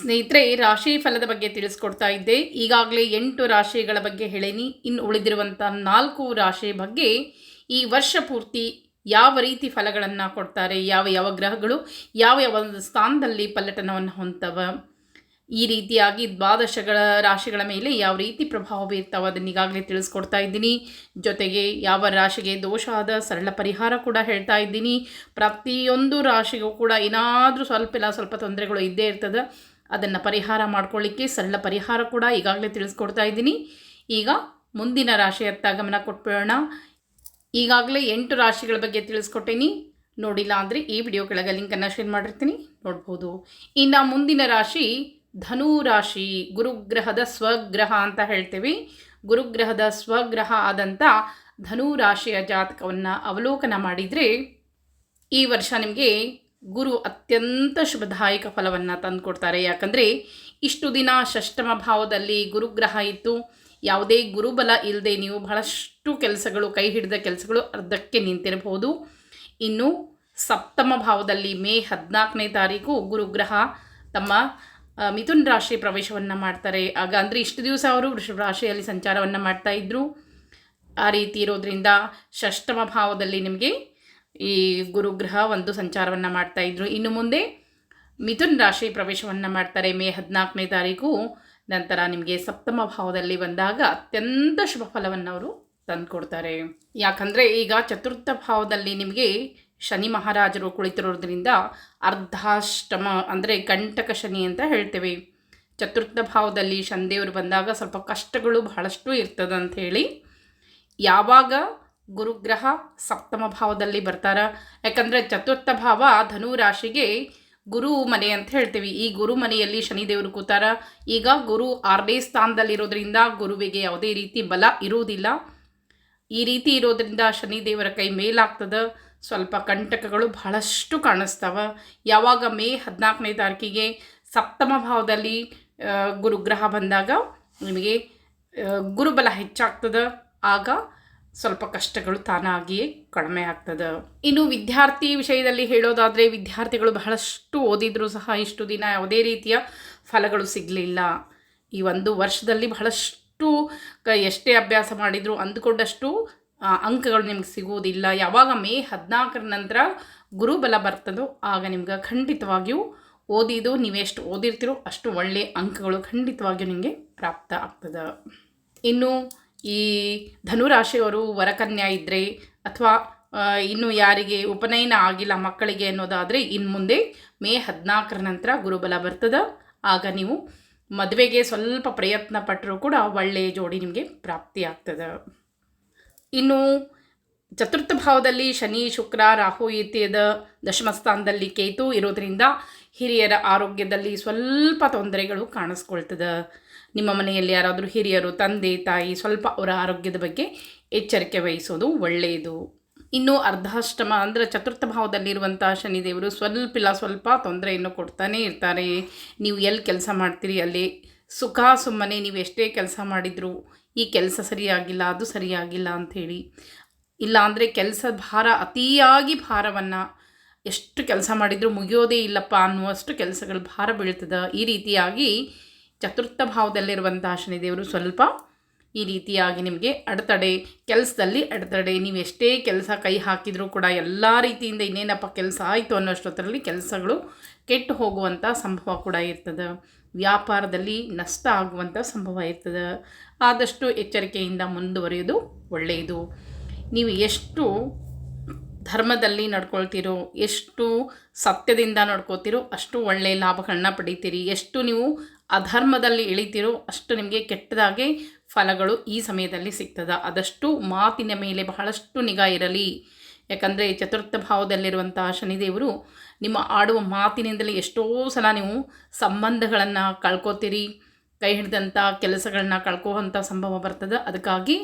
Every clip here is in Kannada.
ಸ್ನೇಹಿತರೆ ರಾಶಿ ಫಲದ ಬಗ್ಗೆ ತಿಳಿಸ್ಕೊಡ್ತಾ ಇದ್ದೆ. ಈಗಾಗಲೇ ಎಂಟು ರಾಶಿಗಳ ಬಗ್ಗೆ ಹೇಳೀನಿ. ಇನ್ನು ಉಳಿದಿರುವಂಥ ನಾಲ್ಕು ರಾಶಿ ಬಗ್ಗೆ ಈ ವರ್ಷ ಪೂರ್ತಿ ಯಾವ ರೀತಿ ಫಲಗಳನ್ನು ಕೊಡ್ತಾರೆ, ಯಾವ ಯಾವ ಗ್ರಹಗಳು, ಯಾವ ಯಾವ ಒಂದು ಸ್ಥಾನದಲ್ಲಿ ಪಲ್ಲಟನವನ್ನು ಹೊಂದವ ಈ ರೀತಿಯಾಗಿ ದ್ವಾದಶಗಳ ರಾಶಿಗಳ ಮೇಲೆ ಯಾವ ರೀತಿ ಪ್ರಭಾವ ಬೀರ್ತಾವೆ ಅದನ್ನು ಈಗಾಗಲೇ ತಿಳಿಸ್ಕೊಡ್ತಾ ಇದ್ದೀನಿ. ಜೊತೆಗೆ ಯಾವ ರಾಶಿಗೆ ದೋಷ ಆದ ಸರಳ ಪರಿಹಾರ ಕೂಡ ಹೇಳ್ತಾ ಇದ್ದೀನಿ. ಪ್ರತಿಯೊಂದು ರಾಶಿಗೂ ಕೂಡ ಏನಾದರೂ ಸ್ವಲ್ಪ ಇಲ್ಲ, ಸ್ವಲ್ಪ ತೊಂದರೆಗಳು ಇದ್ದೇ ಇರ್ತದೆ. ಅದನ್ನು ಪರಿಹಾರ ಮಾಡ್ಕೊಳ್ಳಿಕ್ಕೆ ಸರಳ ಪರಿಹಾರ ಕೂಡ ಈಗಾಗಲೇ ತಿಳಿಸ್ಕೊಡ್ತಾ ಇದ್ದೀನಿ. ಈಗ ಮುಂದಿನ ರಾಶಿಯತ್ತ ಗಮನ ಕೊಟ್ಬಿಡೋಣ. ಈಗಾಗಲೇ ಎಂಟು ರಾಶಿಗಳ ಬಗ್ಗೆ ತಿಳಿಸ್ಕೊಟ್ಟೇನಿ. ನೋಡಿಲ್ಲ ಅಂದರೆ ಈ ವಿಡಿಯೋ ಕೆಳಗೆ ಲಿಂಕನ್ನು ಶೇರ್ ಮಾಡಿರ್ತೀನಿ. ನೋಡ್ಬೋದು. ಇನ್ನು ಮುಂದಿನ ರಾಶಿ ಧನು ರಾಶಿ, ಗುರುಗ್ರಹದ ಸ್ವಗ್ರಹ ಅಂತ ಹೇಳ್ತೀವಿ. ಗುರುಗ್ರಹದ ಸ್ವಗ್ರಹ ಆದಂಥ ಧನು ರಾಶಿಯ ಜಾತಕವನ್ನು ಅವಲೋಕನ ಮಾಡಿದರೆ ಈ ವರ್ಷ ನಿಮಗೆ ಗುರು ಅತ್ಯಂತ ಶುಭದಾಯಕ ಫಲವನ್ನು ತಂದುಕೊಡ್ತಾರೆ. ಯಾಕಂದರೆ ಇಷ್ಟು ದಿನ ಷಷ್ಟಮ ಭಾವದಲ್ಲಿ ಗುರುಗ್ರಹ ಇತ್ತು. ಯಾವುದೇ ಗುರುಬಲ ಇಲ್ಲದೆ ನೀವು ಬಹಳಷ್ಟು ಕೆಲಸಗಳು, ಕೈ ಹಿಡಿದ ಕೆಲಸಗಳು ಅರ್ಧಕ್ಕೆ ನಿಂತಿರಬಹುದು. ಇನ್ನು ಸಪ್ತಮ ಭಾವದಲ್ಲಿ ಮೇ ಹದಿನಾಲ್ಕನೇ ತಾರೀಕು ಗುರುಗ್ರಹ ತಮ್ಮ ಮಿಥುನ್ ರಾಶಿ ಪ್ರವೇಶವನ್ನು ಮಾಡ್ತಾರೆ. ಆಗ ಅಂದರೆ ಇಷ್ಟು ದಿವಸ ಅವರು ವೃಷಭ ರಾಶಿಯಲ್ಲಿ ಸಂಚಾರವನ್ನು ಮಾಡ್ತಾ ಇದ್ದರು ಆ ರೀತಿ ಇರೋದ್ರಿಂದ ಷಷ್ಟಮ ಭಾವದಲ್ಲಿ ನಿಮಗೆ ಈ ಗುರುಗ್ರಹ ಒಂದು ಸಂಚಾರವನ್ನು ಮಾಡ್ತಾ ಇದ್ರು. ಇನ್ನು ಮುಂದೆ ಮಿಥುನ್ ರಾಶಿ ಪ್ರವೇಶವನ್ನು ಮಾಡ್ತಾರೆ ಮೇ ಹದಿನಾಲ್ಕನೇ ತಾರೀಕು. ನಂತರ ನಿಮಗೆ ಸಪ್ತಮ ಭಾವದಲ್ಲಿ ಬಂದಾಗ ಅತ್ಯಂತ ಶುಭ ಫಲವನ್ನು ಅವರು ತಂದುಕೊಡ್ತಾರೆ. ಯಾಕಂದರೆ ಈಗ ಚತುರ್ಥ ಭಾವದಲ್ಲಿ ನಿಮಗೆ ಶನಿ ಮಹಾರಾಜರು ಕುಳಿತಿರೋದ್ರಿಂದ ಅರ್ಧಾಷ್ಟಮ ಅಂದರೆ ಕಂಟಕ ಶನಿ ಅಂತ ಹೇಳ್ತೇವೆ. ಚತುರ್ಥ ಭಾವದಲ್ಲಿ ಶನಿದೇವರು ಬಂದಾಗ ಸ್ವಲ್ಪ ಕಷ್ಟಗಳು ಬಹಳಷ್ಟು ಇರ್ತದೆ ಅಂತ ಹೇಳಿ ಯಾವಾಗ ಗುರುಗ್ರಹ ಸಪ್ತಮ ಭಾವದಲ್ಲಿ ಬರ್ತಾರ. ಯಾಕಂದರೆ ಚತುರ್ಥ ಭಾವ ಧನು ರಾಶಿಗೆ ಗುರು ಮನೆ ಅಂತ ಹೇಳ್ತೀವಿ. ಈ ಗುರು ಮನೆಯಲ್ಲಿ ಶನಿದೇವರು ಕೂತಾರ. ಈಗ ಗುರು ಆರನೇ ಸ್ಥಾನದಲ್ಲಿರೋದ್ರಿಂದ ಗುರುವಿಗೆ ಯಾವುದೇ ರೀತಿ ಬಲ ಇರುವುದಿಲ್ಲ. ಈ ರೀತಿ ಇರೋದ್ರಿಂದ ಶನಿದೇವರ ಕೈ ಮೇಲಾಗ್ತದೆ. ಸ್ವಲ್ಪ ಕಂಟಕಗಳು ಬಹಳಷ್ಟು ಕಾಣಿಸ್ತಾವ. ಯಾವಾಗ ಮೇ ಹದಿನಾಲ್ಕನೇ ತಾರೀಕಿಗೆ ಸಪ್ತಮ ಭಾವದಲ್ಲಿ ಗುರುಗ್ರಹ ಬಂದಾಗ ನಿಮಗೆ ಗುರುಬಲ ಹೆಚ್ಚಾಗ್ತದೆ. ಆಗ ಸ್ವಲ್ಪ ಕಷ್ಟಗಳು ತಾನಾಗಿಯೇ ಕಡಿಮೆ ಆಗ್ತದೆ. ಇನ್ನು ವಿದ್ಯಾರ್ಥಿ ವಿಷಯದಲ್ಲಿ ಹೇಳೋದಾದರೆ ವಿದ್ಯಾರ್ಥಿಗಳು ಬಹಳಷ್ಟು ಓದಿದರೂ ಸಹ ಇಷ್ಟು ದಿನ ಯಾವುದೇ ರೀತಿಯ ಫಲಗಳು ಸಿಗಲಿಲ್ಲ. ಈ ಒಂದು ವರ್ಷದಲ್ಲಿ ಬಹಳಷ್ಟು ಕ ಎಷ್ಟೇ ಅಭ್ಯಾಸ ಮಾಡಿದರೂ ಅಂದುಕೊಂಡಷ್ಟು ಅಂಕಗಳು ನಿಮ್ಗೆ ಸಿಗುವುದಿಲ್ಲ. ಯಾವಾಗ ಮೇ ಹದಿನಾಲ್ಕರ ನಂತರ ಗುರುಬಲ ಬರ್ತದೋ ಆಗ ನಿಮ್ಗೆ ಖಂಡಿತವಾಗಿಯೂ ಓದಿದ್ದು ನೀವೆಷ್ಟು ಓದಿರ್ತೀರೋ ಅಷ್ಟು ಒಳ್ಳೆಯ ಅಂಕಗಳು ಖಂಡಿತವಾಗಿಯೂ ನಿಮಗೆ ಪ್ರಾಪ್ತ ಆಗ್ತದೆ. ಇನ್ನು ಈ ಧನುರಾಶಿಯವರು ವರಕನ್ಯಾ ಇದ್ದರೆ ಅಥವಾ ಇನ್ನು ಯಾರಿಗೆ ಉಪನಯನ ಆಗಿಲ್ಲ ಮಕ್ಕಳಿಗೆ ಅನ್ನೋದಾದರೆ ಇನ್ನು ಮುಂದೆ ಮೇ ಹದಿನಾಲ್ಕರ ನಂತರ ಗುರುಬಲ ಬರ್ತದೆ. ಆಗ ನೀವು ಮದುವೆಗೆ ಸ್ವಲ್ಪ ಪ್ರಯತ್ನ ಪಟ್ಟರೂ ಕೂಡ ಒಳ್ಳೆಯ ಜೋಡಿ ನಿಮಗೆ ಪ್ರಾಪ್ತಿ ಆಗ್ತದೆ. ಇನ್ನು ಚತುರ್ಥ ಭಾವದಲ್ಲಿ ಶನಿ, ಶುಕ್ರ, ರಾಹು ಇತ್ಯದ ದಶಮ ಸ್ಥಾನದಲ್ಲಿ ಕೇತು ಇರೋದರಿಂದ ಹಿರಿಯರ ಆರೋಗ್ಯದಲ್ಲಿ ಸ್ವಲ್ಪ ತೊಂದರೆಗಳು ಕಾಣಿಸ್ಕೊಳ್ತದೆ. ನಿಮ್ಮ ಮನೆಯಲ್ಲಿ ಯಾರಾದರೂ ಹಿರಿಯರು, ತಂದೆ, ತಾಯಿ ಸ್ವಲ್ಪ ಅವರ ಆರೋಗ್ಯದ ಬಗ್ಗೆ ಎಚ್ಚರಿಕೆ ವಹಿಸೋದು ಒಳ್ಳೆಯದು. ಇನ್ನು ಅರ್ಧಾಷ್ಟಮ ಅಂದರೆ ಚತುರ್ಥ ಭಾವದಲ್ಲಿರುವಂಥ ಶನಿದೇವರು ಸ್ವಲ್ಪ ಇಲ್ಲ, ಸ್ವಲ್ಪ ತೊಂದರೆಯನ್ನು ಕೊಡ್ತಾನೇ ಇರ್ತಾರೆ. ನೀವು ಎಲ್ಲಿ ಕೆಲಸ ಮಾಡ್ತೀರಿ ಅಲ್ಲಿ? ಸುಖ ಸುಮ್ಮನೆ ನೀವು ಎಷ್ಟೇ ಕೆಲಸ ಮಾಡಿದರೂ ಈ ಕೆಲಸ ಸರಿಯಾಗಿಲ್ಲ, ಅದು ಸರಿಯಾಗಿಲ್ಲ ಅಂಥೇಳಿ ಇಲ್ಲ ಅಂದರೆ ಕೆಲಸದ ಭಾರ, ಅತಿಯಾಗಿ ಭಾರವನ್ನು ಎಷ್ಟು ಕೆಲಸ ಮಾಡಿದರೂ ಮುಗಿಯೋದೇ ಇಲ್ಲಪ್ಪ ಅನ್ನುವಷ್ಟು ಕೆಲಸಗಳು ಭಾರ ಬೀಳ್ತದೆ. ಈ ರೀತಿಯಾಗಿ ಚತುರ್ಥ ಭಾವದಲ್ಲಿರುವಂತಹ ಶನಿದೇವರು ಸ್ವಲ್ಪ ಈ ರೀತಿಯಾಗಿ ನಿಮಗೆ ಅಡೆತಡೆ ಕೆಲಸದಲ್ಲಿ ಅಡೆತಡೆ. ನೀವು ಎಷ್ಟೇ ಕೆಲಸ ಕೈ ಹಾಕಿದರೂ ಕೂಡ ಎಲ್ಲ ರೀತಿಯಿಂದ ಇನ್ನೇನಪ್ಪ ಕೆಲಸ ಆಯಿತು ಅನ್ನೋಷ್ಟೊತ್ತರಲ್ಲಿ ಕೆಲಸಗಳು ಕೆಟ್ಟು ಹೋಗುವಂಥ ಸಂಭವ ಕೂಡ ಇರ್ತದೆ. ವ್ಯಾಪಾರದಲ್ಲಿ ನಷ್ಟ ಆಗುವಂಥ ಸಂಭವ ಇರ್ತದೆ. ಆದಷ್ಟು ಎಚ್ಚರಿಕೆಯಿಂದ ಮುಂದುವರಿಯೋದು ಒಳ್ಳೆಯದು. ನೀವು ಎಷ್ಟು ಧರ್ಮದಲ್ಲಿ ನಡ್ಕೊಳ್ತೀರೋ, ಎಷ್ಟು ಸತ್ಯದಿಂದ ನಡ್ಕೋತಿರೋ ಅಷ್ಟು ಒಳ್ಳೆಯ ಲಾಭಗಳನ್ನ ಪಡಿತೀರಿ. ಎಷ್ಟು ನೀವು ಅಧರ್ಮದಲ್ಲಿ ಇಳಿತಿರೋ ಅಷ್ಟು ನಿಮಗೆ ಕೆಟ್ಟದಾಗೆ ಫಲಗಳು ಈ ಸಮಯದಲ್ಲಿ ಸಿಗ್ತದೆ. ಆದಷ್ಟು ಮಾತಿನ ಮೇಲೆ ಬಹಳಷ್ಟು ನಿಗಾ ಇರಲಿ. ಯಾಕಂದರೆ ಚತುರ್ಥ ಭಾವದಲ್ಲಿರುವಂತಹ ಶನಿದೇವರು ನಿಮ್ಮ ಆಡುವ ಮಾತಿನಿಂದಲೇ ಎಷ್ಟೋ ಸಲ ನೀವು ಸಂಬಂಧಗಳನ್ನು ಕಳ್ಕೊತೀರಿ, ಕೈ ಹಿಡಿದಂಥ ಕೆಲಸಗಳನ್ನ ಕಳ್ಕೋವಂಥ ಸಂಭವ ಬರ್ತದೆ. ಅದಕ್ಕಾಗಿ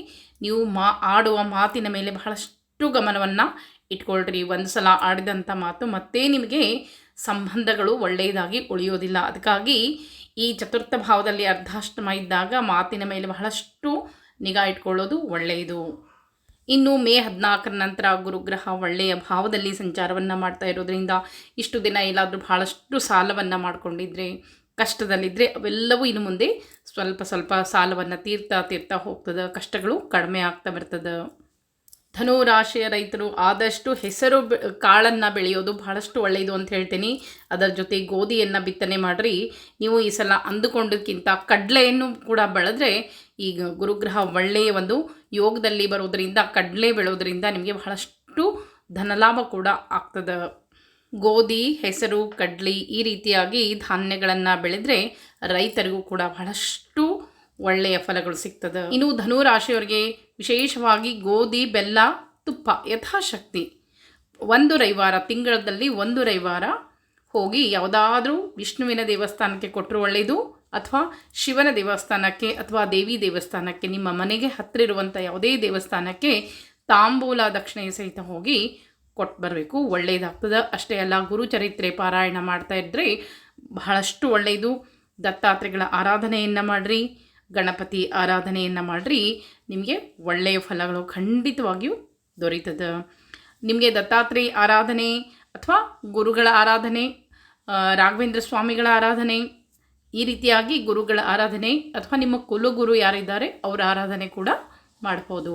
ನೀವು ಮಾ, ಆಡುವ ಮಾತಿನ ಮೇಲೆ ಬಹಳಷ್ಟು ಗಮನವನ್ನು ಇಟ್ಕೊಳ್ರಿ. ಒಂದು ಸಲ ಆಡಿದಂಥ ಮಾತು ಮತ್ತೆ ನಿಮಗೆ ಸಂಬಂಧಗಳು ಒಳ್ಳೆಯದಾಗಿ ಉಳಿಯೋದಿಲ್ಲ. ಅದಕ್ಕಾಗಿ ಈ ಚತುರ್ಥ ಭಾವದಲ್ಲಿ ಅರ್ಧಾಷ್ಟಮ ಇದ್ದಾಗ ಮಾತಿನ ಮೇಲೆ ಬಹಳಷ್ಟು ನಿಗಾ ಇಟ್ಕೊಳ್ಳೋದು ಒಳ್ಳೆಯದು. ಇನ್ನು ಮೇ ಹದಿನಾಲ್ಕರ ನಂತರ ಗುರುಗ್ರಹ ಒಳ್ಳೆಯ ಭಾವದಲ್ಲಿ ಸಂಚಾರವನ್ನು ಮಾಡ್ತಾ ಇರೋದರಿಂದ ಇಷ್ಟು ದಿನ ಎಲ್ಲಾದರೂ ಬಹಳಷ್ಟು ಸಾಲವನ್ನು ಮಾಡಿಕೊಂಡಿದ್ರೆ ಕಷ್ಟದಲ್ಲಿದ್ದರೆ ಅವೆಲ್ಲವೂ ಇನ್ನು ಮುಂದೆ ಸ್ವಲ್ಪ ಸ್ವಲ್ಪ ಸಾಲವನ್ನು ತೀರ್ತಾ ತೀರ್ತಾ ಹೋಗ್ತದೆ, ಕಷ್ಟಗಳು ಕಡಿಮೆ ಆಗ್ತಾ ಬರ್ತದೆ. ಧನು ರಾಶಿಯ ರೈತರು ಆದಷ್ಟು ಹೆಸರು ಕಾಳನ್ನು ಬೆಳೆಯೋದು ಬಹಳಷ್ಟು ಒಳ್ಳೆಯದು ಅಂತ ಹೇಳ್ತೀನಿ. ಅದರ ಜೊತೆ ಗೋಧಿಯನ್ನು ಬಿತ್ತನೆ ಮಾಡಿರಿ. ನೀವು ಈ ಸಲ ಅಂದುಕೊಂಡಕ್ಕಿಂತ ಕಡಲೆಯನ್ನು ಕೂಡ ಬೆಳೆದ್ರೆ ಈಗ ಗುರುಗ್ರಹ ಒಳ್ಳೆಯ ಒಂದು ಯೋಗದಲ್ಲಿ ಬರೋದರಿಂದ, ಕಡಲೆ ಬೆಳೋದರಿಂದ ನಿಮಗೆ ಬಹಳಷ್ಟು ಧನಲಾಭ ಕೂಡ ಆಗ್ತದೆ. ಗೋಧಿ, ಹೆಸರು, ಕಡ್ಲಿ ಈ ರೀತಿಯಾಗಿ ಧಾನ್ಯಗಳನ್ನು ಬೆಳೆದ್ರೆ ರೈತರಿಗೂ ಕೂಡ ಬಹಳಷ್ಟು ಒಳ್ಳೆಯ ಫಲಗಳು ಸಿಗ್ತದೆ. ಇನ್ನು ಧನು ರಾಶಿಯವರಿಗೆ ವಿಶೇಷವಾಗಿ ಗೋಧಿ, ಬೆಲ್ಲ, ತುಪ್ಪ ಯಥಾಶಕ್ತಿ. ಒಂದು ರವಿವಾರ ತಿಂಗಳಲ್ಲಿ ಒಂದು ರವಿವಾರ ಹೋಗಿ ಯಾವುದಾದ್ರೂ ವಿಷ್ಣುವಿನ ದೇವಸ್ಥಾನಕ್ಕೆ ಕೊಟ್ಟರು ಒಳ್ಳೆಯದು ಅಥವಾ ಶಿವನ ದೇವಸ್ಥಾನಕ್ಕೆ ಅಥವಾ ದೇವಿ ದೇವಸ್ಥಾನಕ್ಕೆ, ನಿಮ್ಮ ಮನೆಗೆ ಹತ್ತಿರ ಇರುವಂಥ ಯಾವುದೇ ದೇವಸ್ಥಾನಕ್ಕೆ ತಾಂಬೂಲ ದಕ್ಷಿಣೆಯ ಸಹಿತ ಹೋಗಿ ಕೊಟ್ಟು ಬರಬೇಕು. ಒಳ್ಳೆಯದಾಗ್ತದೆ ಅಷ್ಟೇ ಅಲ್ಲ, ಗುರುಚರಿತ್ರೆ ಪಾರಾಯಣ ಮಾಡ್ತಾ ಇದ್ದರೆ ಬಹಳಷ್ಟು ಒಳ್ಳೆಯದು ದತ್ತಾತ್ರೆಗಳ ಆರಾಧನೆಯನ್ನು ಮಾಡಿರಿ. ಗಣಪತಿ ಆರಾಧನೆಯನ್ನು ಮಾಡಿರಿ, ನಿಮಗೆ ಒಳ್ಳೆಯ ಫಲಗಳು ಖಂಡಿತವಾಗಿಯೂ ದೊರೀತದೆ. ನಿಮಗೆ ದತ್ತಾತ್ರೇಯ ಆರಾಧನೆ ಅಥವಾ ಗುರುಗಳ ಆರಾಧನೆ ರಾಘವೇಂದ್ರ ಸ್ವಾಮಿಗಳ ಆರಾಧನೆ, ಈ ರೀತಿಯಾಗಿ ಗುರುಗಳ ಆರಾಧನೆ ಅಥವಾ ನಿಮ್ಮ ಕುಲಗುರು ಯಾರಿದ್ದಾರೆ, ಅವರ ಆರಾಧನೆ ಕೂಡ ಮಾಡ್ಬೋದು.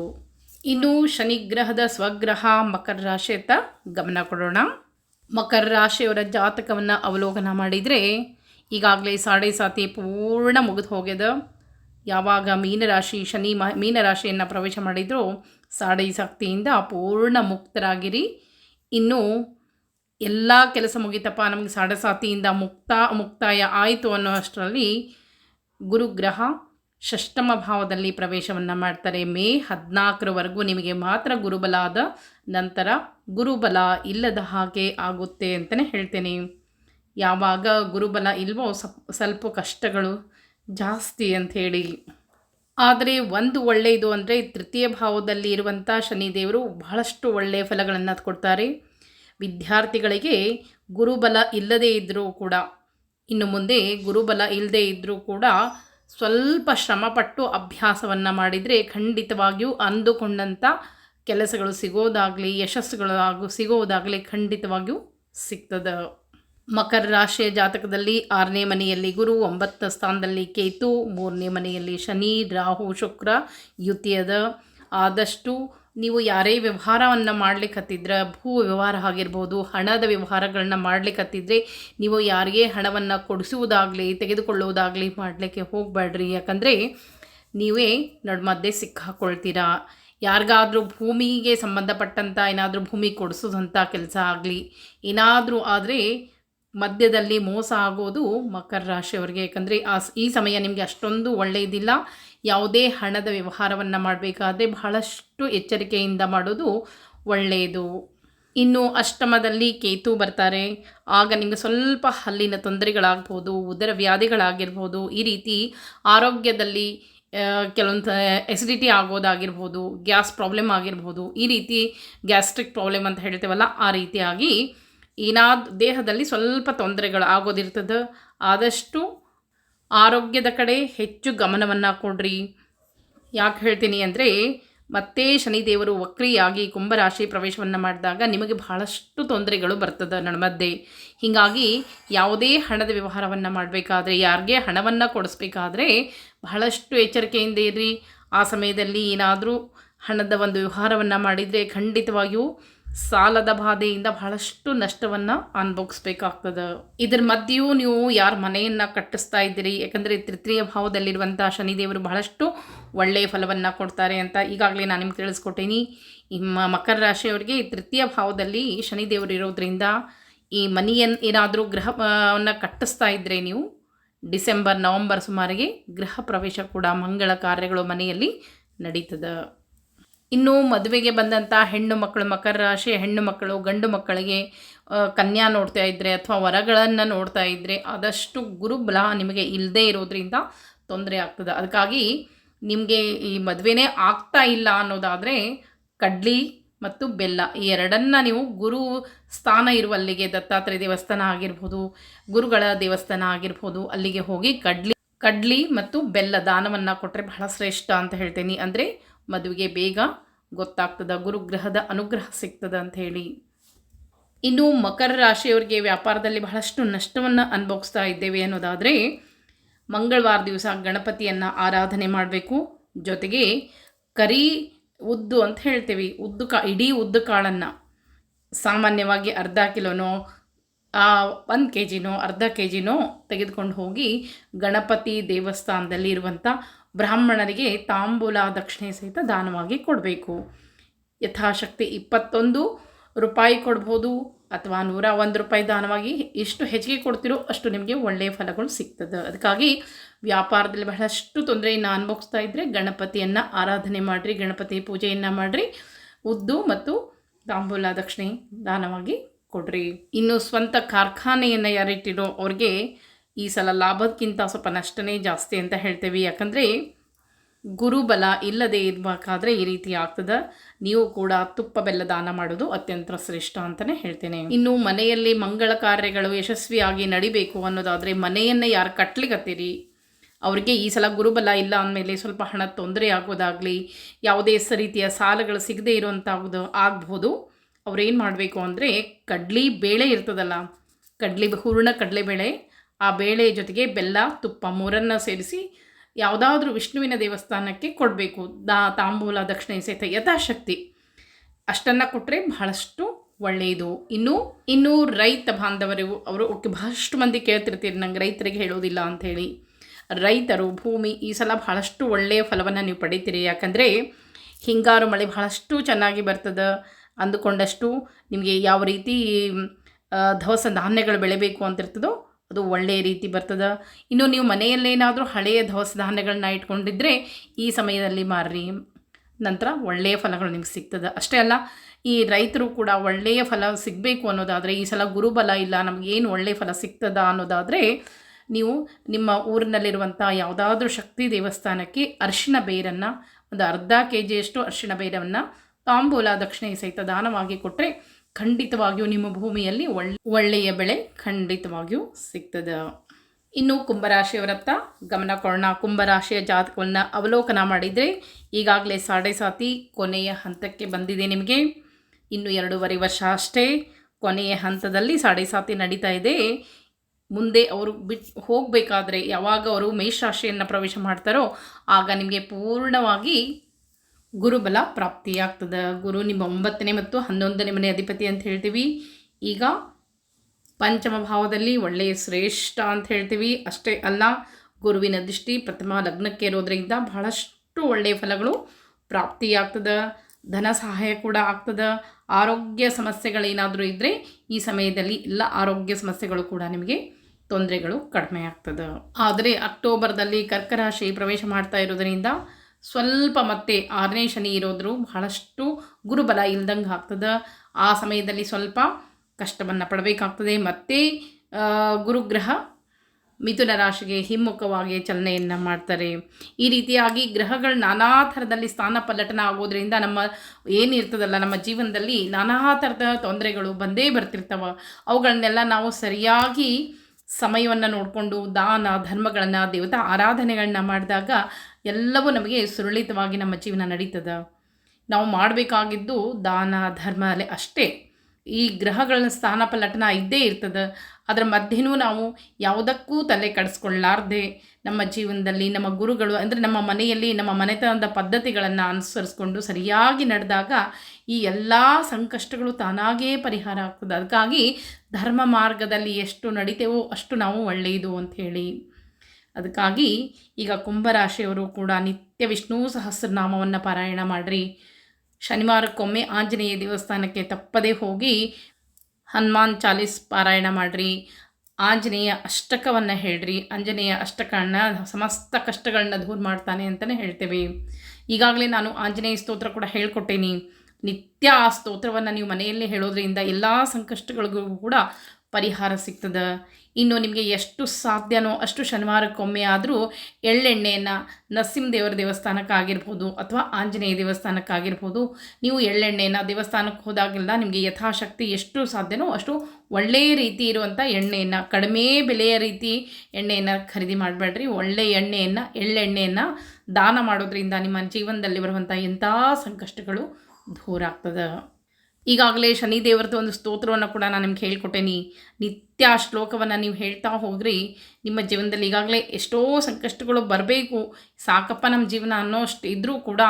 ಇನ್ನು ಶನಿಗ್ರಹದ ಸ್ವಗ್ರಹ ಮಕರ ರಾಶಿ ಅಂತ ಗಮನ ಕೊಡೋಣ. ಮಕರ ರಾಶಿಯವರ ಜಾತಕವನ್ನು ಅವಲೋಕನ ಮಾಡಿದರೆ ಈಗಾಗಲೇ ಸಾಡೆ ಸಾತಿ ಪೂರ್ಣ ಮುಗಿದು ಹೋಗ್ಯದ. ಯಾವಾಗ ಮೀನರಾಶಿ ಶನಿ ಮ, ಮೀನರಾಶಿಯನ್ನು ಪ್ರವೇಶ ಮಾಡಿದರೂ ಸಾಡಿ ಸಾಕ್ತಿಯಿಂದ ಪೂರ್ಣ ಮುಕ್ತರಾಗಿರಿ. ಇನ್ನು ಎಲ್ಲ ಕೆಲಸ ಮುಗಿತಪ್ಪ, ನಮಗೆ ಸಾಡಸಾತಿಯಿಂದ ಮುಕ್ತ, ಮುಕ್ತಾಯ ಆಯಿತು ಅನ್ನೋ ಅಷ್ಟರಲ್ಲಿ ಗುರುಗ್ರಹ ಷಷ್ಟಮ ಭಾವದಲ್ಲಿ ಪ್ರವೇಶವನ್ನು ಮಾಡ್ತಾರೆ. ಮೇ ಹದಿನಾಲ್ಕರವರೆಗೂ ನಿಮಗೆ ಮಾತ್ರ ಗುರುಬಲ ಆದ ನಂತರ ಗುರುಬಲ ಇಲ್ಲದ ಹಾಗೆ ಆಗುತ್ತೆ ಅಂತಲೇ ಹೇಳ್ತೇನೆ. ಯಾವಾಗ ಗುರುಬಲ ಇಲ್ವೋ ಸ್ವಲ್ಪ ಕಷ್ಟಗಳು ಜಾಸ್ತಿ ಅಂಥೇಳಿ. ಆದರೆ ಒಂದು ಒಳ್ಳೆಯದು ಅಂದರೆ ತೃತೀಯ ಭಾವದಲ್ಲಿ ಇರುವಂಥ ಶನಿದೇವರು ಬಹಳಷ್ಟು ಒಳ್ಳೆಯ ಫಲಗಳನ್ನು ಕೊಡ್ತಾರೆ. ವಿದ್ಯಾರ್ಥಿಗಳಿಗೆ ಗುರುಬಲ ಇಲ್ಲದೇ ಇದ್ದರೂ ಕೂಡ, ಇನ್ನು ಮುಂದೆ ಗುರುಬಲ ಇಲ್ಲದೇ ಇದ್ದರೂ ಕೂಡ ಸ್ವಲ್ಪ ಶ್ರಮಪಟ್ಟು ಅಭ್ಯಾಸವನ್ನು ಮಾಡಿದರೆ ಖಂಡಿತವಾಗಿಯೂ ಅಂದುಕೊಂಡಂಥ ಕೆಲಸಗಳು ಸಿಗೋದಾಗಲಿ, ಯಶಸ್ಸುಗಳು ಆಗು, ಸಿಗೋದಾಗಲಿ ಖಂಡಿತವಾಗಿಯೂ ಸಿಗ್ತದೆ. ಮಕರ ರಾಶಿಯ ಜಾತಕದಲ್ಲಿ ಆರನೇ ಮನೆಯಲ್ಲಿ ಗುರು, ಒಂಬತ್ತನೇ ಸ್ಥಾನದಲ್ಲಿ ಕೇತು, ಮೂರನೇ ಮನೆಯಲ್ಲಿ ಶನಿ, ರಾಹು, ಶುಕ್ರ ಯುತಿಯದ ಆದಷ್ಟು. ನೀವು ಯಾರೇ ವ್ಯವಹಾರವನ್ನು ಮಾಡ್ಲಿಕ್ಕತ್ತಿದ್ರೆ ಭೂ ವ್ಯವಹಾರ ಆಗಿರ್ಬೋದು, ಹಣದ ವ್ಯವಹಾರಗಳನ್ನ ಮಾಡ್ಲಿಕ್ಕತ್ತಿದ್ರೆ ನೀವು ಯಾರಿಗೆ ಹಣವನ್ನು ಕೊಡಿಸುವುದಾಗಲಿ, ತೆಗೆದುಕೊಳ್ಳುವುದಾಗಲಿ ಮಾಡಲಿಕ್ಕೆ ಹೋಗಬೇಡ್ರಿ ಯಾಕಂದರೆ ನೀವೇ ನಡುಮಧ್ಯೆ ಸಿಕ್ಕಾಕೊಳ್ತೀರಾ. ಯಾರಿಗಾದರೂ ಭೂಮಿಗೆ ಸಂಬಂಧಪಟ್ಟಂಥ ಏನಾದರೂ ಭೂಮಿ ಕೊಡಿಸೋದಂಥ ಕೆಲಸ ಆಗಲಿ, ಏನಾದರೂ ಆದರೆ ಮಧ್ಯದಲ್ಲಿ ಮೋಸ ಆಗೋದು ಮಕರ ರಾಶಿಯವರಿಗೆ. ಯಾಕಂದರೆ ಆ ಈ ಸಮಯ ನಿಮಗೆ ಅಷ್ಟೊಂದು ಒಳ್ಳೆಯದಿಲ್ಲ ಯಾವುದೇ ಹಣದ ವ್ಯವಹಾರವನ್ನು ಮಾಡಬೇಕಾದ್ರೆ ಬಹಳಷ್ಟು ಎಚ್ಚರಿಕೆಯಿಂದ ಮಾಡೋದು ಒಳ್ಳೆಯದು. ಇನ್ನು ಅಷ್ಟಮದಲ್ಲಿ ಕೇತು ಬರ್ತಾರೆ. ಆಗ ನಿಮಗೆ ಸ್ವಲ್ಪ ಹಲ್ಲಿನ ತೊಂದರೆಗಳಾಗ್ಬೋದು, ಉದರ ವ್ಯಾಧಿಗಳಾಗಿರ್ಬೋದು, ಈ ರೀತಿ ಆರೋಗ್ಯದಲ್ಲಿ ಕೆಲವೊಂದು ಎಸಿಡಿಟಿ ಆಗೋದಾಗಿರ್ಬೋದು, ಗ್ಯಾಸ್ ಪ್ರಾಬ್ಲಮ್ ಆಗಿರ್ಬೋದು, ಈ ರೀತಿ ಗ್ಯಾಸ್ಟ್ರಿಕ್ ಪ್ರಾಬ್ಲಮ್ ಅಂತ ಹೇಳ್ತೇವಲ್ಲ, ಆ ರೀತಿಯಾಗಿ ಏನಾದ್ ದೇಹದಲ್ಲಿ ಸ್ವಲ್ಪ ತೊಂದರೆಗಳು ಆಗೋದಿರ್ತದೆ. ಆದಷ್ಟು ಆರೋಗ್ಯದ ಕಡೆ ಹೆಚ್ಚು ಗಮನವನ್ನು ಕೊಡ್ರಿ. ಯಾಕೆ ಹೇಳ್ತೀನಿ ಅಂದರೆ ಮತ್ತೆ ಶನಿದೇವರು ವಕ್ರಿಯಾಗಿ ಕುಂಭರಾಶಿ ಪ್ರವೇಶವನ್ನು ಮಾಡಿದಾಗ ನಿಮಗೆ ಬಹಳಷ್ಟು ತೊಂದರೆಗಳು ಬರ್ತದೆ ನನ್ನ ಮಧ್ಯೆ ಹೀಗಾಗಿ ಯಾವುದೇ ಹಣದ ವ್ಯವಹಾರವನ್ನು ಮಾಡಬೇಕಾದ್ರೆ, ಯಾರಿಗೆ ಹಣವನ್ನು ಕೊಡಿಸ್ಬೇಕಾದ್ರೆ ಬಹಳಷ್ಟು ಎಚ್ಚರಿಕೆಯಿಂದ ಇರ್ರಿ. ಆ ಸಮಯದಲ್ಲಿ ಏನಾದರೂ ಹಣದ ಒಂದು ವ್ಯವಹಾರವನ್ನು ಮಾಡಿದರೆ ಖಂಡಿತವಾಗಿಯೂ ಸಾಲದ ಬಾಧೆಯಿಂದ ಬಹಳಷ್ಟು ನಷ್ಟವನ್ನು ಅನುಭವಿಸ್ಬೇಕಾಗ್ತದೆ. ಇದ್ರ ಮಧ್ಯೆಯೂ ನೀವು ಯಾರ ಮನೆಯನ್ನು ಕಟ್ಟಿಸ್ತಾ ಇದ್ದೀರಿ, ಯಾಕಂದರೆ ತೃತೀಯ ಭಾವದಲ್ಲಿರುವಂಥ ಶನಿದೇವರು ಬಹಳಷ್ಟು ಒಳ್ಳೆಯ ಫಲವನ್ನು ಕೊಡ್ತಾರೆ ಅಂತ ಈಗಾಗಲೇ ನಾನು ನಿಮ್ಗೆ ತಿಳಿಸ್ಕೊಟ್ಟೀನಿ. ಈ ಮಕರ ರಾಶಿಯವರಿಗೆ ತೃತೀಯ ಭಾವದಲ್ಲಿ ಶನಿದೇವರು ಇರೋದ್ರಿಂದ ಈ ಮನೆಯನ್ನು ಏನಾದರೂ ಗೃಹವನ್ನು ಕಟ್ಟಿಸ್ತಾ ಇದ್ದರೆ ನೀವು ಡಿಸೆಂಬರ್, ನವಂಬರ್ ಸುಮಾರಿಗೆ ಗೃಹ ಪ್ರವೇಶ ಕೂಡ ಮಂಗಳ ಕಾರ್ಯಗಳು ಮನೆಯಲ್ಲಿ ನಡೀತದೆ. ಇನ್ನು ಮದುವೆಗೆ ಬಂದಂಥ ಹೆಣ್ಣು ಮಕ್ಕಳು, ಮಕರ ರಾಶಿ ಹೆಣ್ಣು ಮಕ್ಕಳು, ಗಂಡು ಮಕ್ಕಳಿಗೆ ಕನ್ಯಾ ನೋಡ್ತಾ ಇದ್ದರೆ ಅಥವಾ ವರಗಳನ್ನು ನೋಡ್ತಾ ಇದ್ದರೆ ಆದಷ್ಟು ಗುರುಬಲ ನಿಮಗೆ ಇಲ್ಲದೇ ಇರೋದ್ರಿಂದ ತೊಂದರೆ ಆಗ್ತದೆ. ಅದಕ್ಕಾಗಿ ನಿಮಗೆ ಈ ಮದುವೆನೇ ಆಗ್ತಾ ಇಲ್ಲ ಅನ್ನೋದಾದರೆ ಕಡ್ಲಿ ಮತ್ತು ಬೆಲ್ಲ ಈ ಎರಡನ್ನ ನೀವು ಗುರು ಸ್ಥಾನ ಇರುವ ಅಲ್ಲಿಗೆ ದತ್ತಾತ್ರೇಯ ದೇವಸ್ಥಾನ ಆಗಿರ್ಬೋದು, ಗುರುಗಳ ದೇವಸ್ಥಾನ ಆಗಿರ್ಬೋದು, ಅಲ್ಲಿಗೆ ಹೋಗಿ ಕಡ್ಲಿ ಕಡ್ಲಿ ಮತ್ತು ಬೆಲ್ಲ ದಾನವನ್ನು ಕೊಟ್ಟರೆ ಬಹಳ ಶ್ರೇಷ್ಠ ಅಂತ ಹೇಳ್ತೀನಿ. ಅಂದರೆ ಮದುವೆಗೆ ಬೇಗ ಗೊತ್ತಾಗ್ತದೆ, ಗುರುಗ್ರಹದ ಅನುಗ್ರಹ ಸಿಗ್ತದ ಅಂತ ಹೇಳಿ. ಇನ್ನು ಮಕರ ರಾಶಿಯವರಿಗೆ ವ್ಯಾಪಾರದಲ್ಲಿ ಬಹಳಷ್ಟು ನಷ್ಟವನ್ನು ಅನುಭವಿಸ್ತಾ ಇದ್ದೇವೆ ಅನ್ನೋದಾದರೆ, ಮಂಗಳವಾರ ದಿವಸ ಗಣಪತಿಯನ್ನು ಆರಾಧನೆ ಮಾಡಬೇಕು. ಜೊತೆಗೆ ಕರಿ ಉದ್ದು ಅಂತ ಹೇಳ್ತೀವಿ, ಉದ್ದು ಕಾ, ಇಡೀ ಉದ್ದು ಕಾಳನ್ನು. ಸಾಮಾನ್ಯವಾಗಿ ಅರ್ಧ ಕಿಲೋನೋ ಒಂದು ಕೆ ಜಿನೋ ಅರ್ಧ ಕೆ ಜಿನೋ ತೆಗೆದುಕೊಂಡು ಹೋಗಿ ಗಣಪತಿ ದೇವಸ್ಥಾನದಲ್ಲಿ ಇರುವಂಥ ಬ್ರಾಹ್ಮಣರಿಗೆ ತಾಂಬೂಲ ದಕ್ಷಿಣೆ ಸಹಿತ ದಾನವಾಗಿ ಕೊಡಬೇಕು. ಯಥಾಶಕ್ತಿ ಇಪ್ಪತ್ತೊಂದು ರೂಪಾಯಿ ಕೊಡ್ಬೋದು ಅಥವಾ ನೂರ ಒಂದು ರೂಪಾಯಿ ದಾನವಾಗಿ ಎಷ್ಟು ಹೆಚ್ಚಿಗೆ ಕೊಡ್ತಿರೋ ಅಷ್ಟು ನಿಮಗೆ ಒಳ್ಳೆಯ ಫಲಗಳು ಸಿಗ್ತದೆ. ಅದಕ್ಕಾಗಿ ವ್ಯಾಪಾರದಲ್ಲಿ ಬಹಳಷ್ಟು ತೊಂದರೆಯನ್ನು ಅನುಭವಿಸ್ತಾ ಇದ್ದರೆ ಗಣಪತಿಯನ್ನು ಆರಾಧನೆ ಮಾಡಿರಿ, ಗಣಪತಿ ಪೂಜೆಯನ್ನು ಮಾಡಿರಿ, ಉದ್ದು ಮತ್ತು ತಾಂಬೂಲ ದಕ್ಷಿಣೆ ದಾನವಾಗಿ ಕೊಡ್ರಿ. ಇನ್ನು ಸ್ವಂತ ಕಾರ್ಖಾನೆಯನ್ನು ಯಾರಿಟ್ಟಿರೋ ಅವ್ರಿಗೆ ಈ ಸಲ ಲಾಭಕ್ಕಿಂತ ಸ್ವಲ್ಪ ನಷ್ಟನೇ ಜಾಸ್ತಿ ಅಂತ ಹೇಳ್ತೇವೆ. ಯಾಕಂದರೆ ಗುರುಬಲ ಇಲ್ಲದೆ ಇರಬೇಕಾದ್ರೆ ಈ ರೀತಿ ಆಗ್ತದೆ. ನೀವು ಕೂಡ ತುಪ್ಪ ಬೆಲ್ಲ ದಾನ ಮಾಡೋದು ಅತ್ಯಂತ ಶ್ರೇಷ್ಠ ಅಂತಲೇ ಹೇಳ್ತೇನೆ. ಇನ್ನು ಮನೆಯಲ್ಲಿ ಮಂಗಳ ಕಾರ್ಯಗಳು ಯಶಸ್ವಿಯಾಗಿ ನಡಿಬೇಕು ಅನ್ನೋದಾದರೆ ಮನೆಯನ್ನು ಯಾರು ಕಟ್ಲಿಕತ್ತೀರಿ? ಅವರಿಗೆ ಈ ಸಲ ಗುರುಬಲ ಇಲ್ಲ ಅಂದಮೇಲೆ ಸ್ವಲ್ಪ ಹಣ ತೊಂದರೆ ಆಗೋದಾಗಲಿ, ಯಾವುದೇ ರೀತಿಯ ಸಾಲಗಳು ಸಿಗದೇ ಇರುವಂಥದ್ದು ಆಗ್ಬೋದು. ಅವ್ರೇನು ಮಾಡಬೇಕು ಅಂದರೆ ಕಡ್ಲಿ ಬೇಳೆ ಇರ್ತದಲ್ಲ, ಕಡ್ಲಿ ಹೂರ್ಣ ಕಡಲೆಬೇಳೆ ಆ ಬೇಳೆ ಜೊತೆಗೆ ಬೆಲ್ಲ, ತುಪ್ಪ ಮೂರನ್ನು ಸೇರಿಸಿ ಯಾವುದಾದ್ರೂ ವಿಷ್ಣುವಿನ ದೇವಸ್ಥಾನಕ್ಕೆ ಕೊಡಬೇಕು. ದಾ, ತಾಂಬೂಲ, ದಕ್ಷಿಣ ಸಹಿತ ಯಥಾಶಕ್ತಿ. ಅಷ್ಟನ್ನು ಕೊಟ್ಟರೆ ಬಹಳಷ್ಟು ಒಳ್ಳೆಯದು ಇನ್ನು ಇನ್ನು ರೈತ ಬಾಂಧವರು, ಅವರು ಬಹಳಷ್ಟು ಮಂದಿ ಕೇಳ್ತಿರ್ತೀರಿ ನಂಗೆ ರೈತರಿಗೆ ಹೇಳೋದಿಲ್ಲ ಅಂಥೇಳಿ. ರೈತರು, ಭೂಮಿ, ಈ ಸಲ ಬಹಳಷ್ಟು ಒಳ್ಳೆಯ ಫಲವನ್ನು ನೀವು ಪಡಿತೀರಿ. ಯಾಕಂದರೆ ಹಿಂಗಾರು ಮಳೆ ಬಹಳಷ್ಟು ಚೆನ್ನಾಗಿ ಬರ್ತದೆ. ಅಂದುಕೊಂಡಷ್ಟು ನಿಮಗೆ ಯಾವ ರೀತಿ ದವಸ ಧಾನ್ಯಗಳು ಬೆಳಿಬೇಕು ಅಂತಿರ್ತದೋ ಅದು ಒಳ್ಳೆಯ ರೀತಿ ಬರ್ತದೆ. ಇನ್ನು ನೀವು ಮನೆಯಲ್ಲೇನಾದರೂ ಹಳೆಯ ದವಸ ಧಾನ್ಯಗಳನ್ನ ಇಟ್ಕೊಂಡಿದ್ರೆ ಈ ಸಮಯದಲ್ಲಿ ಮಾರ್ರಿ. ನಂತರ ಒಳ್ಳೆಯ ಫಲಗಳು ನಿಮ್ಗೆ ಸಿಗ್ತದೆ. ಅಷ್ಟೇ ಅಲ್ಲ, ಈ ರೈತರು ಕೂಡ ಒಳ್ಳೆಯ ಫಲ ಸಿಗಬೇಕು ಅನ್ನೋದಾದರೆ, ಈ ಸಲ ಗುರುಬಲ ಇಲ್ಲ ನಮಗೇನು ಒಳ್ಳೆಯ ಫಲ ಸಿಗ್ತದ ಅನ್ನೋದಾದರೆ, ನೀವು ನಿಮ್ಮ ಊರಿನಲ್ಲಿರುವಂಥ ಯಾವುದಾದ್ರೂ ಶಕ್ತಿ ದೇವಸ್ಥಾನಕ್ಕೆ ಅರಿಶಿಣ ಬೇರನ್ನು, ಒಂದು ಅರ್ಧ ಕೆ ಜಿಯಷ್ಟು ಅರಿಶಿನ ಬೇರವನ್ನು ತಾಂಬೂಲ ದಕ್ಷಿಣೆ ಸಹಿತ ದಾನವಾಗಿ ಕೊಟ್ಟರೆ ಖಂಡಿತವಾಗಿಯೂ ನಿಮ್ಮ ಭೂಮಿಯಲ್ಲಿ ಒಳ್ಳೆ, ಒಳ್ಳೆಯ ಬೆಳೆ ಖಂಡಿತವಾಗಿಯೂ ಸಿಗ್ತದೆ. ಇನ್ನು ಕುಂಭರಾಶಿಯವರತ್ತ ಗಮನ ಕೊಡೋಣ. ಕುಂಭರಾಶಿಯ ಜಾತಕವನ್ನು ಅವಲೋಕನ ಮಾಡಿದರೆ ಈಗಾಗಲೇ ಸಾಡೆ ಸಾತಿ ಕೊನೆಯ ಹಂತಕ್ಕೆ ಬಂದಿದೆ ನಿಮಗೆ. ಇನ್ನು ಎರಡೂವರೆ ವರ್ಷ ಅಷ್ಟೇ ಕೊನೆಯ ಹಂತದಲ್ಲಿ ಸಾಡೆ ಸಾತಿ ನಡೀತಾ ಇದೆ. ಮುಂದೆ ಅವರು ಬಿಟ್, ಹೋಗಬೇಕಾದ್ರೆ ಯಾವಾಗ ಅವರು ಮೇಷರಾಶಿಯನ್ನು ಪ್ರವೇಶ ಮಾಡ್ತಾರೋ ಆಗ ನಿಮಗೆ ಪೂರ್ಣವಾಗಿ ಗುರುಬಲ ಪ್ರಾಪ್ತಿಯಾಗ್ತದೆ. ಗುರು ನಿಮ್ಮ ಒಂಬತ್ತನೇ ಮತ್ತು ಹನ್ನೊಂದನೇ ಮನೆ ಅಧಿಪತಿ ಅಂತ ಹೇಳ್ತೀವಿ. ಈಗ ಪಂಚಮ ಭಾವದಲ್ಲಿ ಒಳ್ಳೆಯ ಶ್ರೇಷ್ಠ ಅಂತ ಹೇಳ್ತೀವಿ. ಅಷ್ಟೇ ಅಲ್ಲ, ಗುರುವಿನ ದೃಷ್ಟಿ ಪ್ರಥಮ ಲಗ್ನಕ್ಕೆ ಇರೋದ್ರಿಂದ ಬಹಳಷ್ಟು ಒಳ್ಳೆಯ ಫಲಗಳು ಪ್ರಾಪ್ತಿಯಾಗ್ತದೆ. ಧನ ಸಹಾಯ ಕೂಡ ಆಗ್ತದೆ. ಆರೋಗ್ಯ ಸಮಸ್ಯೆಗಳೇನಾದರೂ ಇದ್ದರೆ ಈ ಸಮಯದಲ್ಲಿ ಎಲ್ಲ ಆರೋಗ್ಯ ಸಮಸ್ಯೆಗಳು ಕೂಡ ನಿಮಗೆ ತೊಂದರೆಗಳು ಕಡಿಮೆ ಆಗ್ತದೆ ಆದರೆ ಅಕ್ಟೋಬರ್ದಲ್ಲಿ ಕರ್ಕರಾಶಿ ಪ್ರವೇಶ ಮಾಡ್ತಾ ಇರೋದರಿಂದ ಸ್ವಲ್ಪ ಮತ್ತೆ ಆರನೇ ಶನಿ ಇರೋದ್ರು ಬಹಳಷ್ಟು ಗುರುಬಲ ಇಲ್ದಂಗೆ ಆಗ್ತದೆ. ಆ ಸಮಯದಲ್ಲಿ ಸ್ವಲ್ಪ ಕಷ್ಟವನ್ನು ಪಡಬೇಕಾಗ್ತದೆ. ಮತ್ತೆ ಗುರುಗ್ರಹ ಮಿಥುನ ರಾಶಿಗೆ ಹಿಮ್ಮುಖವಾಗಿ ಚಲನೆಯನ್ನು ಮಾಡ್ತಾರೆ. ಈ ರೀತಿಯಾಗಿ ಗ್ರಹಗಳು ನಾನಾ ಥರದಲ್ಲಿ ಸ್ಥಾನ ಪಲ್ಲಟನ ಆಗೋದ್ರಿಂದ ನಮ್ಮ ಏನಿರ್ತದಲ್ಲ ನಮ್ಮ ಜೀವನದಲ್ಲಿ ನಾನಾ ಥರದ ತೊಂದರೆಗಳು ಬಂದೇ ಬರ್ತಿರ್ತವೆ. ಅವುಗಳನ್ನೆಲ್ಲ ನಾವು ಸರಿಯಾಗಿ ಸಮಯವನ್ನು ನೋಡಿಕೊಂಡು ದಾನ, ಧರ್ಮಗಳನ್ನು, ದೇವತಾ ಆರಾಧನೆಗಳನ್ನ ಮಾಡಿದಾಗ ಎಲ್ಲವೂ ನಮಗೆ ಸುರಳಿತವಾಗಿ ನಮ್ಮ ಜೀವನ ನಡೀತದ. ನಾವು ಮಾಡಬೇಕಾಗಿದ್ದು ದಾನ, ಧರ್ಮ ಅಷ್ಟೇ. ಈ ಗ್ರಹಗಳ ಸ್ಥಾನ ಪಲ್ಲಟನ ಇದ್ದೇ ಇರ್ತದೆ. ಅದರ ಮಧ್ಯೆನೂ ನಾವು ಯಾವುದಕ್ಕೂ ತಲೆ ಕಡಿಸ್ಕೊಳ್ಳಾರ್ದೆ ನಮ್ಮ ಜೀವನದಲ್ಲಿ, ನಮ್ಮ ಗುರುಗಳು ಅಂದರೆ ನಮ್ಮ ಮನೆಯಲ್ಲಿ, ನಮ್ಮ ಮನೆತನದ ಪದ್ಧತಿಗಳನ್ನು ಅನುಸರಿಸ್ಕೊಂಡು ಸರಿಯಾಗಿ ನಡೆದಾಗ ಈ ಎಲ್ಲ ಸಂಕಷ್ಟಗಳು ತಾನಾಗೇ ಪರಿಹಾರ ಆಗ್ತದೆ. ಅದಕ್ಕಾಗಿ ಧರ್ಮ ಮಾರ್ಗದಲ್ಲಿ ಎಷ್ಟು ನಡಿತೇವೋ ಅಷ್ಟು ನಾವು ಒಳ್ಳೆಯದು ಅಂಥೇಳಿ ಅದಕ್ಕಾಗಿ ಈಗ ಕುಂಭರಾಶಿಯವರು ಕೂಡ ನಿತ್ಯ ವಿಷ್ಣು ಸಹಸ್ರನಾಮವನ್ನು ಪಾರಾಯಣ ಮಾಡಿರಿ. ಶನಿವಾರಕ್ಕೊಮ್ಮೆ ಆಂಜನೇಯ ದೇವಸ್ಥಾನಕ್ಕೆ ತಪ್ಪದೇ ಹೋಗಿ ಹನುಮಾನ್ ಚಾಲೀಸ್ ಪಾರಾಯಣ ಮಾಡಿರಿ. ಆಂಜನೇಯ ಅಷ್ಟಕವನ್ನು ಹೇಳ್ರಿ. ಆಂಜನೇಯ ಅಷ್ಟಕಗಳನ್ನ ಸಮಸ್ತ ಕಷ್ಟಗಳನ್ನ ದೂರ ಮಾಡ್ತಾನೆ ಅಂತಲೇ ಹೇಳ್ತೇವೆ. ಈಗಾಗಲೇ ನಾನು ಆಂಜನೇಯ ಸ್ತೋತ್ರ ಕೂಡ ಹೇಳ್ಕೊಟ್ಟೇನಿ. ನಿತ್ಯ ಆ ಸ್ತೋತ್ರವನ್ನು ನೀವು ಮನೆಯಲ್ಲೇ ಹೇಳೋದ್ರಿಂದ ಎಲ್ಲ ಸಂಕಷ್ಟಗಳಿಗೂ ಕೂಡ ಪರಿಹಾರ ಸಿಗ್ತದೆ. ಇನ್ನು ನಿಮಗೆ ಎಷ್ಟು ಸಾಧ್ಯನೋ ಅಷ್ಟು ಶನಿವಾರಕ್ಕೊಮ್ಮೆ ಆದರೂ ಎಳ್ಳೆಣ್ಣೆಯನ್ನು ನರಸಿಂಹದೇವರ ದೇವಸ್ಥಾನಕ್ಕಾಗಿರ್ಬೋದು ಅಥವಾ ಆಂಜನೇಯ ದೇವಸ್ಥಾನಕ್ಕಾಗಿರ್ಬೋದು, ನೀವು ಎಳ್ಳೆಣ್ಣೆಯನ್ನು ದೇವಸ್ಥಾನಕ್ಕೆ ಹೋದಾಗೆಲ್ಲ ನಿಮಗೆ ಯಥಾಶಕ್ತಿ ಎಷ್ಟು ಸಾಧ್ಯನೋ ಅಷ್ಟು ಒಳ್ಳೆಯ ರೀತಿ ಇರುವಂಥ ಎಣ್ಣೆಯನ್ನು, ಕಡಿಮೆ ಬೆಲೆಯ ರೀತಿ ಎಣ್ಣೆಯನ್ನು ಖರೀದಿ ಮಾಡಬೇಡ್ರಿ. ಒಳ್ಳೆಯ ಎಣ್ಣೆಯನ್ನು, ಎಳ್ಳೆಣ್ಣೆಯನ್ನು ದಾನ ಮಾಡೋದ್ರಿಂದ ನಿಮ್ಮ ಜೀವನದಲ್ಲಿ ಬರುವಂಥ ಎಂಥ ಸಂಕಷ್ಟಗಳು ದೂರ ಆಗ್ತದೆ? ಈಗಾಗಲೇ ಶನಿ ದೇವರದ್ದು ಒಂದು ಸ್ತೋತ್ರವನ್ನು ಕೂಡ ನಾನು ನಿಮ್ಗೆ ಹೇಳ್ಕೊಟ್ಟೇನಿ. ನಿತ್ಯ ಆ ಶ್ಲೋಕವನ್ನು ನೀವು ಹೇಳ್ತಾ ಹೋಗ್ರಿ. ನಿಮ್ಮ ಜೀವನದಲ್ಲಿ ಈಗಾಗಲೇ ಎಷ್ಟೋ ಸಂಕಷ್ಟಗಳು ಬರಬೇಕು. ಸಾಕಪ್ಪ ನಮ್ಮ ಜೀವನ ಅನ್ನೋ ಅಷ್ಟು ಇದ್ದರೂ ಕೂಡ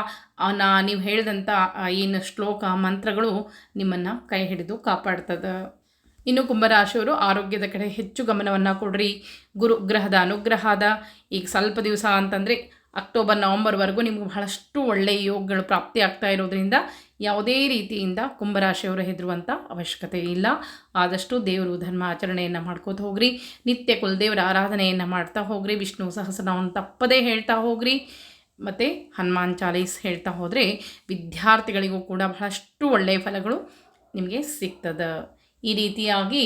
ನಾ ನೀವು ಹೇಳಿದಂಥ ಏನು ಶ್ಲೋಕ, ಮಂತ್ರಗಳು ನಿಮ್ಮನ್ನು ಕೈ ಹಿಡಿದು ಕಾಪಾಡ್ತದೆ. ಇನ್ನು ಕುಂಭರಾಶಿಯವರು ಆರೋಗ್ಯದ ಕಡೆ ಹೆಚ್ಚು ಗಮನವನ್ನು ಕೊಡ್ರಿ. ಗುರು ಗ್ರಹದ ಅನುಗ್ರಹದ ಈಗ ಸ್ವಲ್ಪ ದಿವಸ ಅಂತಂದರೆ ಅಕ್ಟೋಬರ್ ನವಂಬರ್ವರೆಗೂ ನಿಮ್ಗೆ ಬಹಳಷ್ಟು ಒಳ್ಳೆಯ ಯೋಗಗಳು ಪ್ರಾಪ್ತಿ ಆಗ್ತಾ ಇರೋದ್ರಿಂದ ಯಾವುದೇ ರೀತಿಯಿಂದ ಕುಂಭರಾಶಿಯವರು ಹೆದರುವಂಥ ಅವಶ್ಯಕತೆ ಇಲ್ಲ. ಆದಷ್ಟು ದೇವರು ಧರ್ಮ ಆಚರಣೆಯನ್ನು ಮಾಡ್ಕೋತ ಹೋಗ್ರಿ. ನಿತ್ಯ ಕುಲದೇವರ ಆರಾಧನೆಯನ್ನು ಮಾಡ್ತಾ ಹೋಗ್ರಿ. ವಿಷ್ಣು ಸಹಸ್ರನಾಮವನ್ನು ತಪ್ಪದೇ ಹೇಳ್ತಾ ಹೋಗ್ರಿ. ಮತ್ತು ಹನುಮಾನ್ ಚಾಲೀಸ್ ಹೇಳ್ತಾ ಹೋದರೆ ವಿದ್ಯಾರ್ಥಿಗಳಿಗೂ ಕೂಡ ಬಹಳಷ್ಟು ಒಳ್ಳೆಯ ಫಲಗಳು ನಿಮಗೆ ಸಿಗ್ತದೆ. ಈ ರೀತಿಯಾಗಿ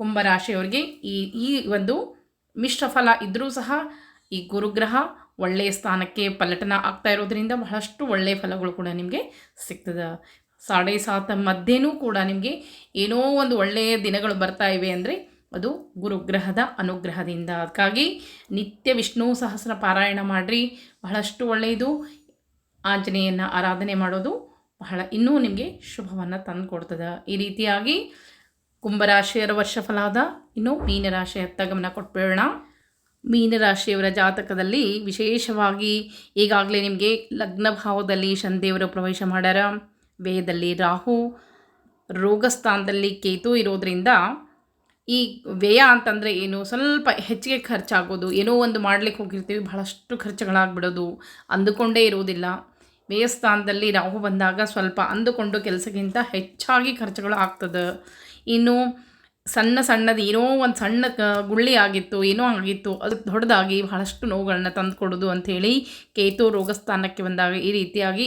ಕುಂಭರಾಶಿಯವ್ರಿಗೆ ಈ ಈ ಒಂದು ಮಿಶ್ರಫಲ ಇದ್ದರೂ ಸಹ ಈ ಗುರುಗ್ರಹ ಒಳ್ಳೆಯ ಸ್ಥಾನಕ್ಕೆ ಪಲ್ಲಟನ ಆಗ್ತಾ ಇರೋದ್ರಿಂದ ಬಹಳಷ್ಟು ಒಳ್ಳೆಯ ಫಲಗಳು ಕೂಡ ನಿಮಗೆ ಸಿಗ್ತದೆ. ಸಾಡೆ ಸಾತ ಮಧ್ಯೆನೂ ಕೂಡ ನಿಮಗೆ ಏನೋ ಒಂದು ಒಳ್ಳೆಯ ದಿನಗಳು ಬರ್ತಾ ಇವೆ ಅಂದರೆ ಅದು ಗುರುಗ್ರಹದ ಅನುಗ್ರಹದಿಂದ. ಅದಕ್ಕಾಗಿ ನಿತ್ಯ ವಿಷ್ಣು ಸಹಸ್ರ ಪಾರಾಯಣ ಮಾಡಿರಿ. ಬಹಳಷ್ಟು ಒಳ್ಳೆಯದು. ಆಂಜನೇಯನ್ನು ಆರಾಧನೆ ಮಾಡೋದು ಬಹಳ ಇನ್ನೂ ನಿಮಗೆ ಶುಭವನ್ನು ತಂದು ಕೊಡ್ತದೆ ಈ ರೀತಿಯಾಗಿ ಕುಂಭರಾಶಿಯರ ವರ್ಷಫಲಾದ ಇನ್ನು ಮೀನರಾಶಿಯತ್ತ ಗಮನ ಕೊಟ್ಬೇಡ ಮೀನರಾಶಿಯವರ ಜಾತಕದಲ್ಲಿ ವಿಶೇಷವಾಗಿ ಈಗಾಗಲೇ ನಿಮಗೆ ಲಗ್ನ ಭಾವದಲ್ಲಿ ಶನಿದೇವರು ಪ್ರವೇಶ ಮಾಡ್ಯಾರ ವ್ಯಯದಲ್ಲಿ ರಾಹು, ರೋಗಸ್ಥಾನದಲ್ಲಿ ಕೇತು ಇರೋದರಿಂದ ಈ ವ್ಯಯ ಅಂತಂದರೆ ಏನು? ಸ್ವಲ್ಪ ಹೆಚ್ಚಿಗೆ ಖರ್ಚಾಗೋದು. ಏನೋ ಒಂದು ಮಾಡ್ಲಿಕ್ಕೆ ಹೋಗಿರ್ತೀವಿ, ಬಹಳಷ್ಟು ಖರ್ಚುಗಳಾಗ್ಬಿಡೋದು. ಅಂದುಕೊಂಡೇ ಇರುವುದಿಲ್ಲ ವ್ಯಯಸ್ಥಾನದಲ್ಲಿ ರಾಹು ಬಂದಾಗ ಸ್ವಲ್ಪ ಅಂದುಕೊಂಡು ಕೆಲಸಕ್ಕಿಂತ ಹೆಚ್ಚಾಗಿ ಖರ್ಚುಗಳು ಆಗ್ತದೆ. ಇನ್ನು ಸಣ್ಣ ಸಣ್ಣದು ಏನೋ ಒಂದು ಸಣ್ಣ ಗುಳ್ಳಿ ಆಗಿತ್ತು, ಏನೋ ಆಗಿತ್ತು, ಅದು ದೊಡ್ಡದಾಗಿ ಬಹಳಷ್ಟು ನೋವುಗಳನ್ನ ತಂದುಕೊಡೋದು ಅಂಥೇಳಿ ಕೇತು ರೋಗಸ್ಥಾನಕ್ಕೆ ಬಂದಾಗ ಈ ರೀತಿಯಾಗಿ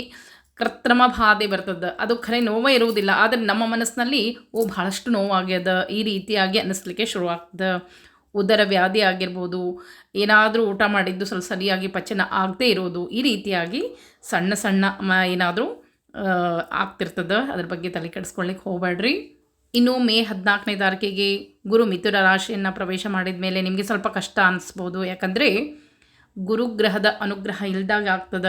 ಕೃತ್ರಿಮ ಬಾಧೆ ಬರ್ತದೆ. ಅದು ಖರೆ ನೋವೇ ಇರುವುದಿಲ್ಲ, ಆದರೆ ನಮ್ಮ ಮನಸ್ಸಿನಲ್ಲಿ ಓ ಬಹಳಷ್ಟು ನೋವಾಗ್ಯದ, ಈ ರೀತಿಯಾಗಿ ಅನ್ನಿಸ್ಲಿಕ್ಕೆ ಶುರುವಾಗ್ತದೆ. ಉದರ ವ್ಯಾಧಿ ಆಗಿರ್ಬೋದು, ಏನಾದರೂ ಊಟ ಮಾಡಿದ್ದು ಸ್ವಲ್ಪ ಸರಿಯಾಗಿ ಪಚನ ಆಗದೇ ಇರೋದು ಈ ರೀತಿಯಾಗಿ ಸಣ್ಣ ಸಣ್ಣ ಏನಾದರೂ ಆಗ್ತಿರ್ತದೆ. ಅದ್ರ ಬಗ್ಗೆ ತಲೆ ಕೆಡಿಸ್ಕೊಳ್ಳಿಕ್ಕೆ ಹೋಗಬೇಡ್ರಿ ಇನ್ನು ಮೇ ಹದಿನಾಲ್ಕನೇ ತಾರೀಕಿಗೆ ಗುರು ಮಿಥುನ ರಾಶಿಯನ್ನು ಪ್ರವೇಶ ಮಾಡಿದ ಮೇಲೆ ನಿಮಗೆ ಸ್ವಲ್ಪ ಕಷ್ಟ ಅನಿಸ್ಬೋದು. ಯಾಕಂದರೆ ಗುರುಗ್ರಹದ ಅನುಗ್ರಹ ಇಲ್ದಾಗ ಆಗ್ತದ.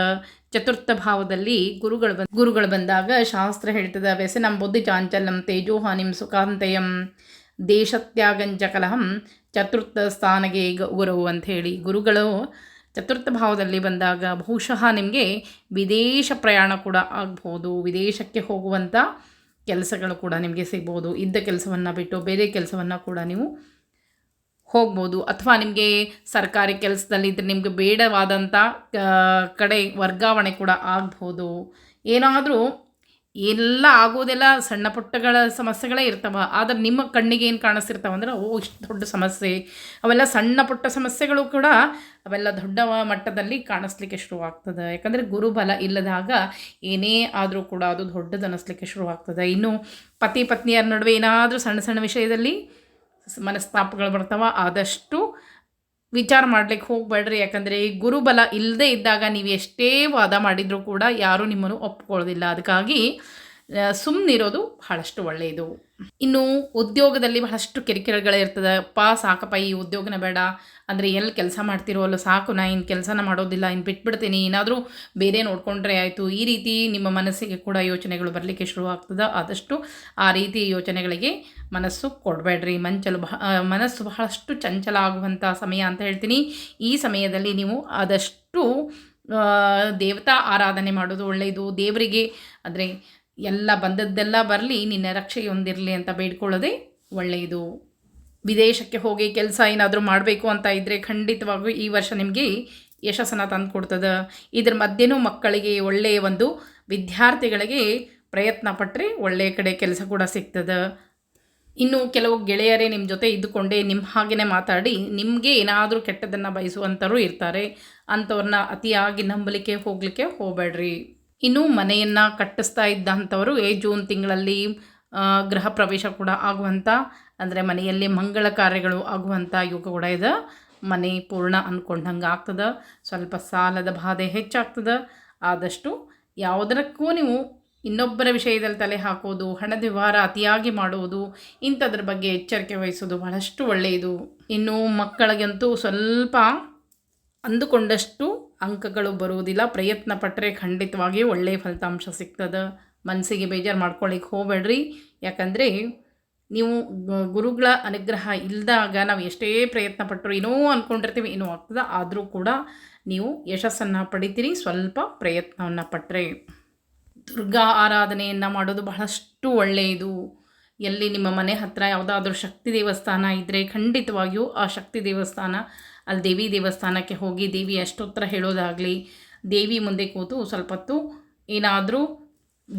ಚತುರ್ಥ ಭಾವದಲ್ಲಿ ಗುರುಗಳು ಬಂದ, ಗುರುಗಳು ಬಂದಾಗ ಶಾಸ್ತ್ರ ಹೇಳ್ತದೆ, ವ್ಯಸನಂ ಬುದ್ಧಿ ತೇಜೋಹ ತೇಜೋಹಾನಿಂ ಸುಖಾಂತಯಂ ದೇಶತ್ಯಾಗಂಜ ಕಲಹಂ ಚತುರ್ಥ ಸ್ಥಾನಗೆ ಗುರು ಅಂಥೇಳಿ ಗುರುಗಳು ಚತುರ್ಥ ಭಾವದಲ್ಲಿ ಬಂದಾಗ ಬಹುಶಃ ನಿಮಗೆ ವಿದೇಶ ಪ್ರಯಾಣ ಕೂಡ ಆಗ್ಬೋದು. ವಿದೇಶಕ್ಕೆ ಹೋಗುವಂಥ ಕೆಲಸಗಳು ಕೂಡ ನಿಮಗೆ ಸಿಗ್ಬೋದು. ಇದ್ದ ಕೆಲಸವನ್ನು ಬಿಟ್ಟು ಬೇರೆ ಕೆಲಸವನ್ನು ಕೂಡ ನೀವು ಹೋಗ್ಬೋದು. ಅಥವಾ ನಿಮಗೆ ಸರ್ಕಾರಿ ಕೆಲಸದಲ್ಲಿದ್ದರೆ ನಿಮಗೆ ಬೇಡವಾದಂಥ ಕಡೆ ವರ್ಗಾವಣೆ ಕೂಡ ಆಗ್ಬೋದು. ಏನಾದರೂ ಎಲ್ಲ ಆಗೋದೆಲ್ಲ ಸಣ್ಣ ಪುಟ್ಟಗಳ ಸಮಸ್ಯೆಗಳೇ ಇರ್ತವೆ, ಆದರೆ ನಿಮ್ಮ ಕಣ್ಣಿಗೆ ಏನು ಕಾಣಿಸ್ತಿರ್ತಾವೆ ಅಂದ್ರೆ, ಓ, ಇಷ್ಟು ದೊಡ್ಡ ಸಮಸ್ಯೆ. ಅವೆಲ್ಲ ಸಣ್ಣ ಪುಟ್ಟ ಸಮಸ್ಯೆಗಳು ಕೂಡ ಅವೆಲ್ಲ ದೊಡ್ಡ ಮಟ್ಟದಲ್ಲಿ ಕಾಣಿಸ್ಲಿಕ್ಕೆ ಶುರುವಾಗ್ತದೆ. ಯಾಕಂದರೆ ಗುರುಬಲ ಇಲ್ಲದಾಗ ಏನೇ ಆದರೂ ಕೂಡ ಅದು ದೊಡ್ಡದು ಅನ್ನಿಸ್ಲಿಕ್ಕೆ ಶುರುವಾಗ್ತದೆ. ಇನ್ನು ಪತಿ ಪತ್ನಿಯರ ನಡುವೆ ಏನಾದರೂ ಸಣ್ಣ ಸಣ್ಣ ವಿಷಯದಲ್ಲಿ ಮನಸ್ತಾಪಗಳು ಬರ್ತಾವ, ಆದಷ್ಟು ವಿಚಾರ ಮಾಡ್ಲಿಕ್ಕೆ ಹೋಗಬೇಡ್ರಿ. ಯಾಕಂದರೆ ಗುರುಬಲ ಇಲ್ಲದೆ ಇದ್ದಾಗ ನೀವು ಎಷ್ಟೇ ವಾದ ಮಾಡಿದರೂ ಕೂಡ ಯಾರೂ ನಿಮ್ಮನ್ನು ಒಪ್ಕೊಳ್ಳೋದಿಲ್ಲ. ಅದಕ್ಕಾಗಿ ಸುಮ್ಮನಿರೋದು ಬಹಳಷ್ಟು ಒಳ್ಳೆಯದು ಇನ್ನು ಉದ್ಯೋಗದಲ್ಲಿ ಬಹಳಷ್ಟು ಕಿರಿಕಿರಿಗಳಿರ್ತದೆ ಅಪ್ಪ ಸಾಕಪ್ಪ, ಈ ಉದ್ಯೋಗನ ಬೇಡ. ಅಂದರೆ ಎಲ್ಲಿ ಕೆಲಸ ಮಾಡ್ತಿರೋ ಅಲ್ಲ ಸಾಕು, ನಾ ಇನ್ನು ಕೆಲಸನ ಮಾಡೋದಿಲ್ಲ ಇನ್ನು ಬಿಟ್ಬಿಡ್ತೀನಿ. ಏನಾದರೂ ಬೇರೆ ನೋಡಿಕೊಂಡ್ರೆ ಆಯಿತು. ಈ ರೀತಿ ನಿಮ್ಮ ಮನಸ್ಸಿಗೆ ಕೂಡ ಯೋಚನೆಗಳು ಬರಲಿಕ್ಕೆ ಶುರುವಾಗ್ತದೆ ಆದಷ್ಟು ಆ ರೀತಿ ಯೋಚನೆಗಳಿಗೆ ಮನಸ್ಸು ಕೊಡಬೇಡ್ರಿ. ಮಂಚಲು ಬಹ ಮನಸ್ಸು ಬಹಳಷ್ಟು ಚಂಚಲ ಆಗುವಂಥ ಸಮಯ ಅಂತ ಹೇಳ್ತೀನಿ. ಈ ಸಮಯದಲ್ಲಿ ನೀವು ಆದಷ್ಟು ದೇವತಾ ಆರಾಧನೆ ಮಾಡೋದು ಒಳ್ಳೆಯದು ದೇವರಿಗೆ, ಅಂದರೆ ಎಲ್ಲ ಬಂದದ್ದೆಲ್ಲ ಬರಲಿ, ನಿನ್ನ ರಕ್ಷೆಯೊಂದಿರಲಿ ಅಂತ ಬೇಡ್ಕೊಳ್ಳೋದೇ ಒಳ್ಳೆಯದು. ವಿದೇಶಕ್ಕೆ ಹೋಗಿ ಕೆಲಸ ಏನಾದರೂ ಮಾಡಬೇಕು ಅಂತ ಇದ್ದರೆ ಖಂಡಿತವಾಗೂ ಈ ವರ್ಷ ನಿಮಗೆ ಯಶಸ್ಸನ್ನು ತಂದು ಕೊಡ್ತದೆ ಇದ್ರ ಮಧ್ಯೆನೂ ಮಕ್ಕಳಿಗೆ ಒಳ್ಳೆಯ ಒಂದು ವಿದ್ಯಾರ್ಥಿಗಳಿಗೆ ಪ್ರಯತ್ನ ಪಟ್ಟರೆ ಒಳ್ಳೆಯ ಕಡೆ ಕೆಲಸ ಕೂಡ ಸಿಗ್ತದೆ. ಇನ್ನು ಕೆಲವು ಗೆಳೆಯರೇ ನಿಮ್ಮ ಜೊತೆ ಇದ್ದುಕೊಂಡೇ ನಿಮ್ಮ ಹಾಗೆಯೇ ಮಾತಾಡಿ, ನಿಮಗೆ ಏನಾದರೂ ಕೆಟ್ಟದನ್ನು ಬಯಸುವಂಥವ್ರು ಇರ್ತಾರೆ. ಅಂಥವ್ರನ್ನ ಅತಿಯಾಗಿ ನಂಬಲಿಕ್ಕೆ, ಹೋಗಲಿಕ್ಕೆ ಹೋಗಬೇಡ್ರಿ. ಇನ್ನು ಮನೆಯನ್ನು ಕಟ್ಟಿಸ್ತಾ ಇದ್ದಂಥವರು ಏ ಜೂನ್ ತಿಂಗಳಲ್ಲಿ ಗೃಹ ಪ್ರವೇಶ ಕೂಡ ಆಗುವಂಥ ಅಂದರೆ ಮನೆಯಲ್ಲಿ ಮಂಗಳ ಕಾರ್ಯಗಳು ಆಗುವಂಥ ಯೋಗ ಕೂಡ ಇದೆ. ಮನೆ ಪೂರ್ಣ ಅಂದ್ಕೊಂಡಂಗೆ ಆಗ್ತದೆ. ಸ್ವಲ್ಪ ಸಾಲದ ಬಾಧೆ ಹೆಚ್ಚಾಗ್ತದೆ. ಆದಷ್ಟು ಯಾವುದಕ್ಕೂ ನೀವು ಇನ್ನೊಬ್ಬರ ವಿಷಯದಲ್ಲಿ ತಲೆ ಹಾಕೋದು, ಹಣದ ವ್ಯವಹಾರ ಅತಿಯಾಗಿ ಮಾಡುವುದು ಇಂಥದ್ರ ಬಗ್ಗೆ ಎಚ್ಚರಿಕೆ ವಹಿಸೋದು ಬಹಳಷ್ಟು ಒಳ್ಳೆಯದು. ಇನ್ನು ಮಕ್ಕಳಿಗಂತೂ ಸ್ವಲ್ಪ ಅಂದುಕೊಂಡಷ್ಟು ಅಂಕಗಳು ಬರುವುದಿಲ್ಲ. ಪ್ರಯತ್ನ ಪಟ್ಟರೆ ಖಂಡಿತವಾಗಿಯೂ ಒಳ್ಳೆಯ ಫಲಿತಾಂಶ ಸಿಗ್ತದೆ. ಮನಸ್ಸಿಗೆ ಬೇಜಾರು ಮಾಡ್ಕೊಳ್ಳಿಕ್ಕೆ ಹೋಗಬೇಡ್ರಿ. ಯಾಕಂದರೆ ನೀವು ಗುರುಗಳ ಅನುಗ್ರಹ ಇಲ್ಲದಾಗ ನಾವು ಎಷ್ಟೇ ಪ್ರಯತ್ನ ಪಟ್ಟರು ಏನೋ ಅಂದ್ಕೊಂಡಿರ್ತೀವಿ ಏನೋ ಆಗ್ತದೆ. ಆದರೂ ಕೂಡ ನೀವು ಯಶಸ್ಸನ್ನು ಪಡಿತೀರಿ. ಸ್ವಲ್ಪ ಪ್ರಯತ್ನವನ್ನು ಪಟ್ಟರೆ ದುರ್ಗಾ ಆರಾಧನೆಯನ್ನು ಮಾಡೋದು ಬಹಳಷ್ಟು ಒಳ್ಳೆಯದು. ಎಲ್ಲಿ ನಿಮ್ಮ ಮನೆ ಹತ್ತಿರ ಯಾವುದಾದ್ರೂ ಶಕ್ತಿ ದೇವಸ್ಥಾನ ಇದ್ದರೆ ಖಂಡಿತವಾಗಿಯೂ ಆ ಶಕ್ತಿ ದೇವಸ್ಥಾನ ಅಲ್ಲಿ ದೇವಿ ದೇವಸ್ಥಾನಕ್ಕೆ ಹೋಗಿ ದೇವಿ ಅಷ್ಟೋತ್ತರ ಹೇಳೋದಾಗಲಿ, ದೇವಿ ಮುಂದೆ ಕೂತು ಸ್ವಲ್ಪ ಹೊತ್ತು ಏನಾದರೂ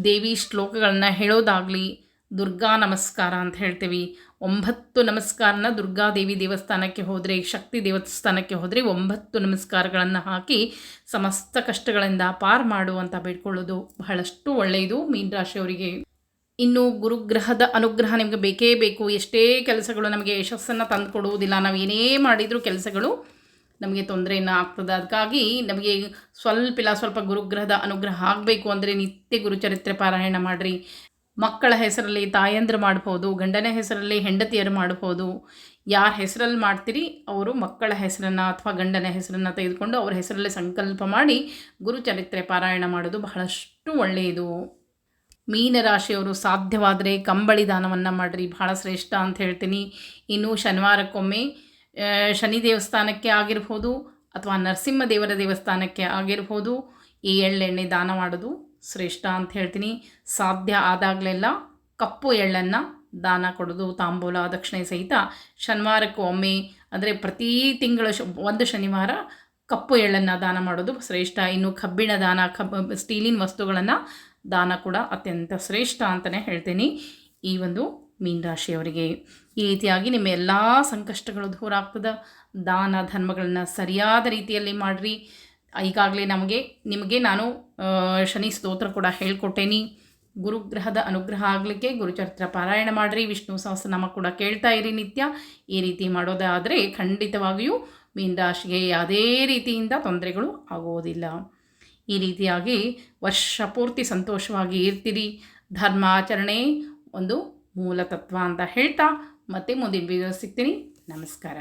ದೇವಿ ಶ್ಲೋಕಗಳನ್ನ ಹೇಳೋದಾಗಲಿ, ದುರ್ಗಾ ನಮಸ್ಕಾರ ಅಂತ ಹೇಳ್ತೀವಿ. ಒಂಬತ್ತು ನಮಸ್ಕಾರನ ದುರ್ಗಾದೇವಿ ದೇವಸ್ಥಾನಕ್ಕೆ ಹೋದರೆ, ಶಕ್ತಿ ದೇವಸ್ಥಾನಕ್ಕೆ ಹೋದರೆ ಒಂಬತ್ತು ನಮಸ್ಕಾರಗಳನ್ನು ಹಾಕಿ ಸಮಸ್ತ ಕಷ್ಟಗಳಿಂದ ಪಾರ್ ಮಾಡು ಅಂತ ಬೇಡ್ಕೊಳ್ಳೋದು ಬಹಳಷ್ಟು ಒಳ್ಳೆಯದು. ಮೀನರಾಶಿಯವರಿಗೆ ಇನ್ನು ಗುರುಗ್ರಹದ ಅನುಗ್ರಹ ನಿಮಗೆ ಬೇಕೇ ಬೇಕು. ಎಷ್ಟೇ ಕೆಲಸಗಳು ನಮಗೆ ಯಶಸ್ಸನ್ನು ತಂದು ಕೊಡುವುದಿಲ್ಲ ನಾವು ಏನೇ ಮಾಡಿದರೂ ಕೆಲಸಗಳು ನಮಗೆ ತೊಂದರೆಯನ್ನು ಆಗ್ತದೆ. ಅದಕ್ಕಾಗಿ ನಮಗೆ ಸ್ವಲ್ಪ ಇಲ್ಲ, ಸ್ವಲ್ಪ ಗುರುಗ್ರಹದ ಅನುಗ್ರಹ ಆಗಬೇಕು ಅಂದರೆ ನಿತ್ಯ ಗುರುಚರಿತ್ರೆ ಪಾರಾಯಣ ಮಾಡಿರಿ. ಮಕ್ಕಳ ಹೆಸರಲ್ಲಿ ತಾಯಂದ್ರು ಮಾಡ್ಬೋದು, ಗಂಡನ ಹೆಸರಲ್ಲಿ ಹೆಂಡತಿಯರು ಮಾಡ್ಬೋದು. ಯಾರ ಹೆಸರಲ್ಲಿ ಮಾಡ್ತೀರಿ ಅವರು ಮಕ್ಕಳ ಹೆಸರನ್ನು ಅಥವಾ ಗಂಡನ ಹೆಸರನ್ನು ತೆಗೆದುಕೊಂಡು ಅವರ ಹೆಸರಲ್ಲೇ ಸಂಕಲ್ಪ ಮಾಡಿ ಗುರುಚರಿತ್ರೆ ಪಾರಾಯಣ ಮಾಡೋದು ಬಹಳಷ್ಟು ಒಳ್ಳೆಯದು. ಮೀನರಾಶಿಯವರು ಸಾಧ್ಯವಾದರೆ ಕಂಬಳಿ ದಾನವನ್ನು ಮಾಡಿರಿ. ಬಹಳ ಶ್ರೇಷ್ಠ ಅಂತ ಹೇಳ್ತೀನಿ. ಇನ್ನು ಶನಿವಾರಕ್ಕೊಮ್ಮೆ ಶನಿ ದೇವಸ್ಥಾನಕ್ಕೆ ಆಗಿರ್ಬೋದು ಅಥವಾ ನರಸಿಂಹ ದೇವರ ದೇವಸ್ಥಾನಕ್ಕೆ ಆಗಿರ್ಬೋದು ಈ ಎಳ್ಳೆಣ್ಣೆ ದಾನ ಮಾಡೋದು ಶ್ರೇಷ್ಠ ಅಂತ ಹೇಳ್ತೀನಿ. ಸಾಧ್ಯ ಆದಾಗಲೆಲ್ಲ ಕಪ್ಪು ಎಳ್ಳನ್ನು ದಾನ ಕೊಡೋದು ತಾಂಬೂಲ, ದಕ್ಷಿಣೆ ಸಹಿತ ಶನಿವಾರಕ್ಕೊಮ್ಮೆ, ಅಂದರೆ ಪ್ರತಿ ತಿಂಗಳ ಶ, ಒಂದು ಶನಿವಾರ ಕಪ್ಪು ಎಳ್ಳನ್ನು ದಾನ ಮಾಡೋದು ಶ್ರೇಷ್ಠ. ಇನ್ನು ಕಬ್ಬಿಣ ದಾನ, ಕಬ್, ಸ್ಟೀಲಿನ ವಸ್ತುಗಳನ್ನು ದಾನ ಕೂಡ ಅತ್ಯಂತ ಶ್ರೇಷ್ಠ ಅಂತಲೇ ಹೇಳ್ತೀನಿ ಈ ಒಂದು ಮೀನರಾಶಿಯವರಿಗೆ ಈ ರೀತಿಯಾಗಿ ನಿಮ್ಮ ಎಲ್ಲ ಸಂಕಷ್ಟಗಳು ದೂರ ಆಗ್ತದೆ. ದಾನ ಧರ್ಮಗಳನ್ನ ಸರಿಯಾದ ರೀತಿಯಲ್ಲಿ ಮಾಡಿರಿ. ಈಗಾಗಲೇ ನಮಗೆ, ನಿಮಗೆ ನಾನು ಶನಿ ಸ್ತೋತ್ರ ಕೂಡ ಹೇಳ್ಕೊಟ್ಟೇನಿ. ಗುರುಗ್ರಹದ ಅನುಗ್ರಹ ಆಗಲಿಕ್ಕೆ ಗುರುಚರಿತ್ರ ಪಾರಾಯಣ ಮಾಡಿರಿ. ವಿಷ್ಣು ಸಹಸ್ರನಾಮ ಕೂಡ ಕೇಳ್ತಾ ಇರಿ ನಿತ್ಯ. ಈ ರೀತಿ ಮಾಡೋದಾದರೆ ಖಂಡಿತವಾಗಿಯೂ ಮೀನರಾಶಿಗೆ ಯಾವುದೇ ರೀತಿಯಿಂದ ತೊಂದರೆಗಳು ಆಗೋದಿಲ್ಲ. ಈ ರೀತಿಯಾಗಿ ವರ್ಷ ಪೂರ್ತಿ ಸಂತೋಷವಾಗಿ ಇರ್ತೀರಿ. ಧರ್ಮಾಚರಣೆ ಒಂದು ಮೂಲ ತತ್ವ ಅಂತ ಹೇಳ್ತಾ ಮತ್ತೆ ಮುಂದಿನ ವೀಡಿಯೋ ಸಿಗ್ತೀನಿ. ನಮಸ್ಕಾರ.